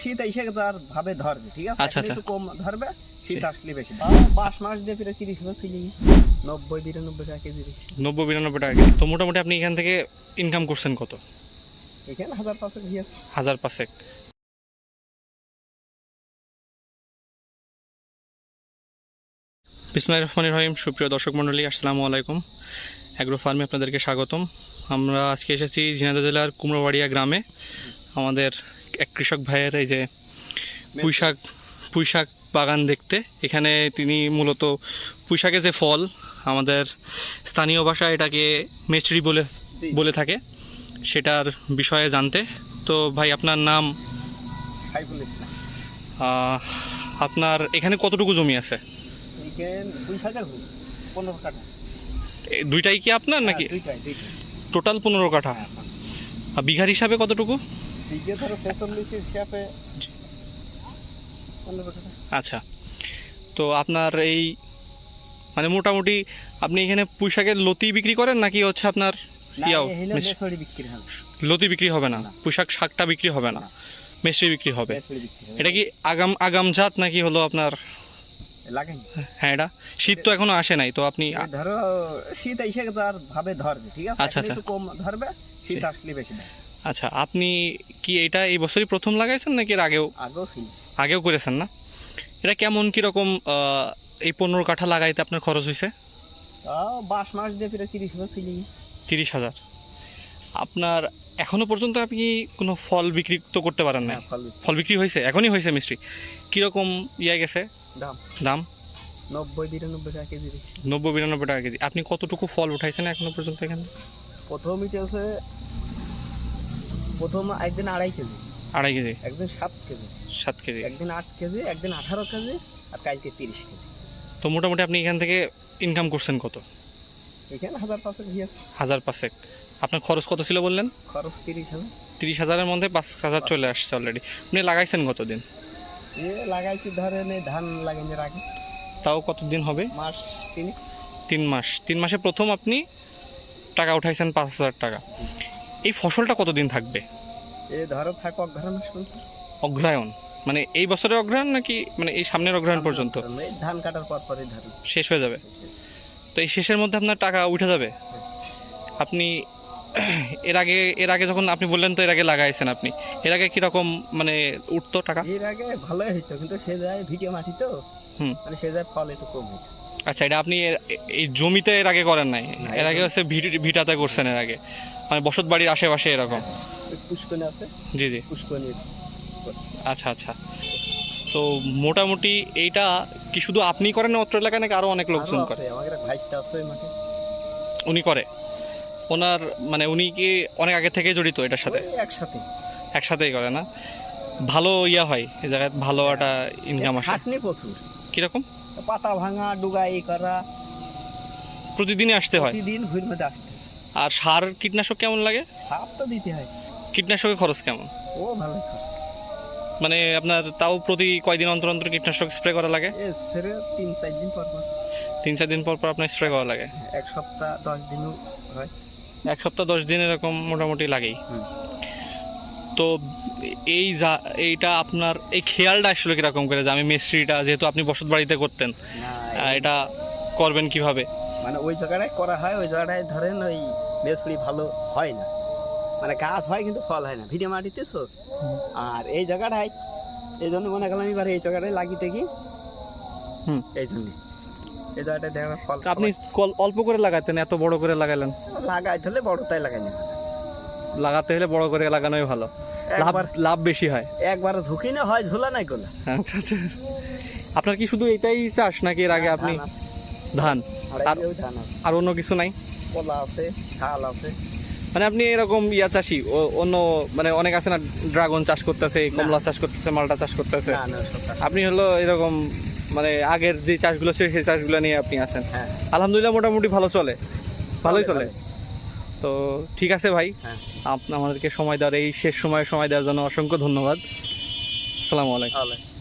শীত এসে ভাবে ধরবে ঠিক আছে? আচ্ছা, আচ্ছা। একটু কম ধরবে শীত আসলে বেশি। মাস দিয়ে তিরিশ হাজার ছিল নব্বই বিরানব্বই টাকা কেজি নব্বই বিরানব্বই টাকা কেজি। তো মোটামুটি আপনি এখান থেকে ইনকাম করছেন কত? এখানে হাজার আছে? হাজার পাঁচেক। রহমান রহিম সুপ্রিয় দর্শক মণ্ডলী আসসালামু আলাইকুম। অ্যাগ্রো ফার্মে আপনাদেরকে স্বাগতম। আমরা আজকে এসেছি ঝিনাইদহ জেলার কুমড়োবাড়িয়া গ্রামে। আমাদের এক কৃষক ভাইয়ের এই যে পুঁইশাক পুঁইশাক বাগান দেখতে। এখানে তিনি মূলত পুঁইশাকের যে ফল আমাদের স্থানীয় ভাষায় এটাকে মেচড়ি বলে বলে থাকে সেটার বিষয়ে জানতে। তো ভাই আপনার নাম? আপনার এখানে কতটুকু জমি আছে? দুইটাই কি আপনার নাকি? হ্যাঁ, টোটাল পনেরো কাঠা। হ্যাঁ, বিঘার হিসাবে কতটুকু? বিঘে ধরো ছেচল্লিশের হিসাবে আচ্ছা। তো আপনার এই মানে মোটামুটি আপনি এখানে পুঁইশাকের লতি বিক্রি করেন নাকি হচ্ছে আপনার ইয়াও, লতি বিক্রি হবে না। পুঁইশাক শাকটা বিক্রি হবে না। মিষ্টি বিক্রি হবে? এটা কি আগাম আগাম জাত নাকি হলো আপনার? হ্যাঁ এটা শীত তো এখনও আসে নাই তো আপনি ধরো শীত এসে যার ভাবে ধরবে ঠিক আছে? আচ্ছা, আচ্ছা। কম ধরবে শীত আসলে বেশি আচ্ছা আপনি কি এটা এই বছরই প্রথম লাগাইছেন নাকি এর আগেও? আগেও ছিল। আগেও করেছেন না? এটা কেমন কীরকম এই পনেরো কাঠা লাগাইতে আপনার খরচ হয়েছে বাস মাস দিয়ে ফিরে তিরিশ হাজার ছিল। তিরিশ হাজার। আপনার এখনও পর্যন্ত আপনি কোনো ফল বিক্রি তো করতে পারেন না হ্যাঁ, ফল বিক্রি। হয়েছে এখনই হয়েছে মিষ্টি? কীরকম ইয়ে গেছে? দাম। দাম? নব্বই বিরানব্বই টাকা কেজি নব্বই বিরানব্বই টাকা কেজি। আপনি কতটুকু ফল উঠাইছেন এখনও পর্যন্ত এখানে? প্রথম ইটে আছে প্রথম একদিন আড়াই কেজি। আড়াই কেজি? একদিন সাত কেজি। সাত কেজি। একদিন আট কেজি একদিন আঠারো কেজি আর কালকে তিরিশ কেজি। তো মোটামুটি আপনি এখান থেকে ইনকাম করছেন কত? এখানে হাজার পাঁচশো ঘি আছে হাজার পাঁচেক। আপনার খরচ কত ছিল বললেন? খরচ তিরিশ হাজার। তিরিশ হাজারের মধ্যে পাঁচ হাজার চলে আসছে অলরেডি আপনি লাগাইছেন কতদিন? এ লাগাইছি ধরেন এই ধান লাগাইনি আগে। তাও কতদিন হবে? মাস তিন তিন মাস। তিন মাসে প্রথম আপনি টাকা উঠাইছেন পাঁচ হাজার টাকা। এই ফসলটা কতদিন থাকবে? এ ধরো থাকো অগ্রহ মাস পর্যন্ত অগ্রায়ণ মানে এই বছরের অগ্রহায়ণ নাকি মানে এই সামনের অগ্রহায়ণ পর্যন্ত? ধান কাটার পর পরে ধান। শেষ হয়ে যাবে? তো এই শেষের মধ্যে আপনার টাকা উঠে যাবে? আপনি এর আগে এর আগে যখন আপনি বললেন তো এর আগে লাগাইছেন আপনি এর আগে কীরকম মানে উঠতো টাকা? এর আগে ভালোই হইতো কিন্তু সে যায় ভিটে মাটি তো হুম। মানে সে যায় ফল একটু কম হইতো। আচ্ছা এটা আপনি এই জমিতে এর আগে করেন নাই? এর আগে হচ্ছে ভিট- ভিটাতে করছেন এর আগে। মানে বসত বাড়ির আশেপাশে এরকম? ওই পুষ্কনি আছে। জি জি। পুষ্কনির আচ্ছা আচ্ছা। তো মোটামুটি এইটা কি শুধু আপনি করেন অত্র এলাকায় নাকি আরও অনেক লোকজন করে? আমাদের ভাইস্তা আছে ওই মাঠে। উনি করে? ওনার মানে উনি কি অনেক আগে থেকে জড়িত এটার সাথে? একসাথে। একসাথেই করে না? ভালো ইয়া হয় এই জায়গায় ভালো একটা ইনকাম আসে। খাটনি প্রচুর। কীরকম? পাতা ভাঙা ডুগাই করা। প্রতিদিনই আসতে হয়? প্রতিদিন ভুঁড়ির মধ্যে আসতে হয়। আর সার কীটনাশক কেমন লাগে? তো দিতে হয়। কীটনাশকের খরচ কেমন? ও ভালো মানে আপনার তাও প্রতি কয়দিন অন্তর অন্তর কীটনাশক স্প্রে করা লাগে? ফেরে তিন চার দিন পর পর। তিন চার দিন পর পর আপনার স্প্রে করা লাগে? এক সপ্তাহ দশ দিনও হয়। এক সপ্তাহ দশ দিন এরকম মোটামুটি লাগেই। তো এই যা এইটা আপনার এই খেয়ালটা আসলে কীরকম করে যে আমি মিস্ত্রিটা যেহেতু আপনি বসত বাড়িতে করতেন এটা করবেন কীভাবে? মানে ওই জায়গাটায় করা হয় ওই জায়গাটায় ধরেন ওই বেসপুরি ভালো হয় না। মানে গাছ হয় কিন্তু ফল হয় না ভিটে মাটিতে তো। আর এই জায়গাটায় এই জন্য মনে করলাম এবার এই জায়গাটায় লাগিতে কি হুম। এই জন্য। এই জায়গাটায় দেখা ফল আপনি অল্প করে লাগাতেন এত বড় করে লাগালেন? লাগাই তাহলে বড় তাই লাগাই না লাগাতে হলে বড় করে লাগানোই ভালো। লাভ লাভ বেশি হয়। একবার ঝুঁকি না হয় ঝোলা নাই গোলা আচ্ছা আচ্ছা। আপনার কি শুধু এটাই চাষ নাকি এর আগে আপনি ধান। আর- অন্য কিছু নাই? কলা আছে শাল আছে। মানে আপনি এরকম ইয়া চাষি? অন্য মানে অনেক আছে না ড্রাগন চাষ করতেছে কমলা চাষ করতেছে মালটা চাষ করতেছে? আপনি হলো এরকম মানে আগের যে চাষগুলো ছিল সেই চাষগুলো নিয়ে আপনি আছেন। হ্যাঁ। আলহামদুলিল্লাহ মোটামুটি ভালো চলে। ভালোই চলে তো ঠিক আছে ভাই। হ্যাঁ। আপনি আমাদেরকে সময় দেওয়ার এই শেষ সময়ে সময় দেওয়ার জন্য অসংখ্য ধন্যবাদ। আসসালামু আলাইকুম।